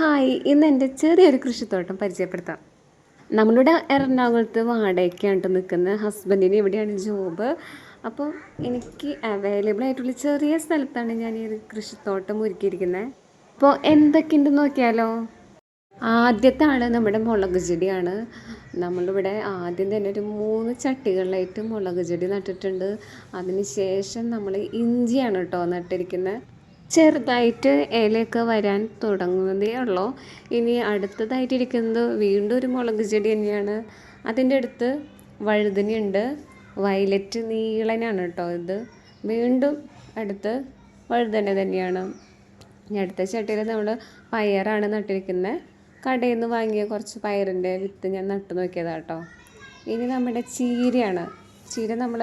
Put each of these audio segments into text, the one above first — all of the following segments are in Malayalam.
ഹായ് ഇന്ന് എന്റെ ചെറിയൊരു കൃഷിത്തോട്ടം പരിചയപ്പെടുത്താം. നമ്മളിവിടെ എറണാകുളത്ത് വാടകയ്ക്കായിട്ട് നിൽക്കുന്ന ഹസ്ബൻഡിന് ഇവിടെയാണ് ജോബ്. അപ്പോൾ എനിക്ക് അവൈലബിൾ ആയിട്ടുള്ള ചെറിയ സ്ഥലത്താണ് ഞാൻ ഈ ഒരു കൃഷിത്തോട്ടം ഒരുക്കിയിരിക്കുന്നത്. അപ്പോൾ എന്തൊക്കെയുണ്ടെന്ന് നോക്കിയാലോ? ആദ്യത്തെ ആൾ നമ്മുടെ മുളക് ചെടിയാണ്. നമ്മളിവിടെ ആദ്യം തന്നെ ഒരു മൂന്ന് ചട്ടികളിലായിട്ട് മുളക് ചെടി നട്ടിട്ടുണ്ട്. അതിന് ശേഷം നമ്മൾ ഇഞ്ചിയാണ് കേട്ടോ നട്ടിരിക്കുന്നത്. ചെറുതായിട്ട് ഇലയൊക്കെ വരാൻ തുടങ്ങുന്നതേ ഉള്ളൂ. ഇനി അടുത്തതായിട്ടിരിക്കുന്നത് വീണ്ടും ഒരു മുളക് ചെടി തന്നെയാണ്. അതിന്റെ അടുത്ത് വഴുതനയുണ്ട്. വയലറ്റ് നീളനാണ് കേട്ടോ ഇത്. വീണ്ടും അടുത്ത് വഴുതന തന്നെയാണ്. ഇനി അടുത്ത ചട്ടിയിൽ നമ്മൾ പയറാണ് നട്ടിരിക്കുന്നത്. കടയിൽ നിന്ന് വാങ്ങിയ കുറച്ച് പയറിന്റെ വിത്ത് ഞാൻ നട്ടു നോക്കിയതാണ് കേട്ടോ. ഇനി നമ്മുടെ ചീരയാണ്. ചീര നമ്മൾ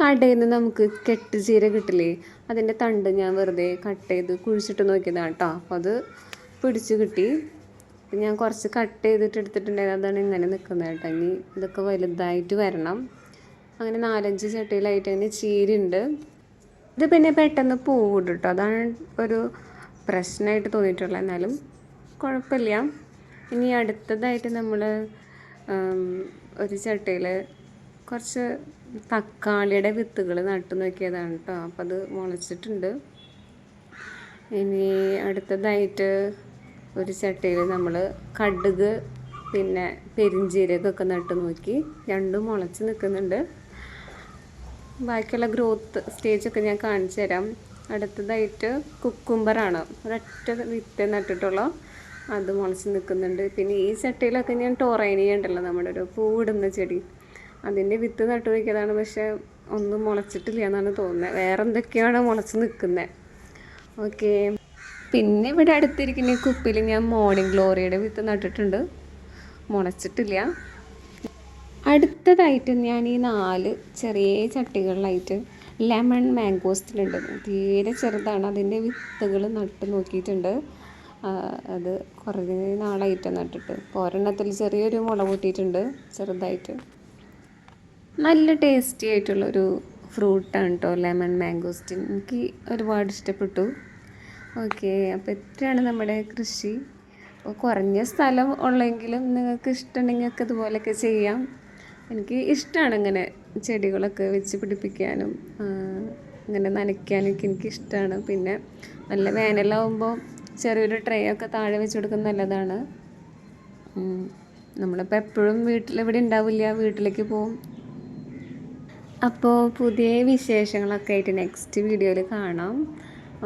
കടയിൽ നിന്ന് നമുക്ക് കെട്ട് ചീര കിട്ടില്ലേ? അതിന്റെ തണ്ട് ഞാൻ വെറുതെ കട്ട് ചെയ്ത് കുഴിച്ചിട്ട് നോക്കിയതാണ് കേട്ടോ അപ്പോൾ അത് പിടിച്ച് കിട്ടി. ഞാൻ കുറച്ച് കട്ട് ചെയ്തിട്ട് എടുത്തിട്ടുണ്ടായിരുന്നു. അതാണ് ഇങ്ങനെ നിൽക്കുന്നത് കേട്ടോ. ഇനി ഇതൊക്കെ വലുതായിട്ട് വരണം. അങ്ങനെ നാലഞ്ച് ചട്ടിയിലായിട്ട് അങ്ങനെ ചീരയുണ്ട് ഇത് പിന്നെ പെട്ടെന്ന് പൂവിടും കേട്ടോ അതാണ് ഒരു പ്രശ്നമായിട്ട് തോന്നിയിട്ടുള്ളത്. എന്നാലും കുഴപ്പമില്ല. ഇനി അടുത്തതായിട്ട് നമ്മൾ ഒരു ചട്ടിയിൽ കുറച്ച് തക്കാളിയുടെ വിത്തുകൾ നട്ടു നോക്കിയതാണ് കേട്ടോ അപ്പം അത് മുളച്ചിട്ടുണ്ട്. ഇനി അടുത്തതായിട്ട് ഒരു ചട്ടിയിൽ നമ്മൾ കടുക് പിന്നെ പെരിഞ്ചീരകമൊക്കെ നട്ട് നോക്കി. രണ്ടും മുളച്ച് നിൽക്കുന്നുണ്ട് ബാക്കിയുള്ള ഗ്രോത്ത് സ്റ്റേജൊക്കെ ഞാൻ കാണിച്ചു തരാം. അടുത്തതായിട്ട് കുക്കുംബറാണ്. ഒരൊറ്റ വിത്ത് നട്ടിട്ടുള്ള. അത് മുളച്ച് നിൽക്കുന്നുണ്ട് പിന്നെ ഈ ചട്ടിയിലൊക്കെ ഞാൻ ടോറൈനിയുണ്ടല്ലോ നമ്മുടെ ഒരു പൂവിടുന്ന ചെടി. അതിന്റെ വിത്ത് നട്ടു നോക്കിയതാണ് പക്ഷേ ഒന്നും മുളച്ചിട്ടില്ല എന്നാണ് തോന്നുന്നത് വേറെ എന്തൊക്കെയാണ് മുളച്ച് നിൽക്കുന്നത് ഓക്കെ. പിന്നെ ഇവിടെ അടുത്തിരിക്കുന്ന കുപ്പിയിൽ ഞാൻ മോർണിംഗ് ഗ്ലോറിയുടെ വിത്ത് നട്ടിട്ടുണ്ട്. മുളച്ചിട്ടില്ല. അടുത്തതായിട്ട് ഞാൻ ഈ നാല് ചെറിയ ചട്ടികളിലായിട്ട് ലെമൺ മാംഗോസ്റ്റിലുണ്ട് തീരെ ചെറുതാണ്. അതിന്റെ വിത്തുകൾ നട്ട് നോക്കിയിട്ടുണ്ട്. അത് കുറേ നാളായിട്ട് നട്ടിട്ട്. ഒരെണ്ണത്തിൽ ചെറിയൊരു മുള കൂട്ടിയിട്ടുണ്ട് ചെറുതായിട്ട്. നല്ല ടേസ്റ്റി ആയിട്ടുള്ളൊരു ഫ്രൂട്ടാണ് കേട്ടോ ലെമൺ മാംഗോസ്റ്റിൻ എനിക്ക് ഒരുപാട് ഇഷ്ടപ്പെട്ടു. ഓക്കെ അപ്പോൾ എത്രയാണ് നമ്മുടെ കൃഷി. അപ്പോൾ കുറഞ്ഞ സ്ഥലം ഉള്ളെങ്കിലും നിങ്ങൾക്ക് ഇഷ്ടമുണ്ടെങ്കിൽ ഒക്കെ ഇതുപോലെയൊക്കെ ചെയ്യാം. എനിക്ക് ഇഷ്ടമാണ് ഇങ്ങനെ ചെടികളൊക്കെ വെച്ച് പിടിപ്പിക്കാനും ഇങ്ങനെ നനയ്ക്കാനൊക്കെ എനിക്ക് ഇഷ്ടമാണ്. പിന്നെ നല്ല വേനലാവുമ്പോൾ ചെറിയൊരു ട്രേ ഒക്കെ താഴെ വെച്ച് കൊടുക്കുന്നത് നല്ലതാണ്. നമ്മളിപ്പോൾ എപ്പോഴും വീട്ടിൽ ഇവിടെ ഉണ്ടാവില്ല വീട്ടിലേക്ക് പോവും അപ്പോൾ പുതിയ വിശേഷങ്ങളൊക്കെ ആയിട്ട് നെക്സ്റ്റ് വീഡിയോയിൽ കാണാം.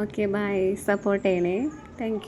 ഓക്കെ ബൈ സപ്പോർട്ട് ചെയ്യണേ. താങ്ക്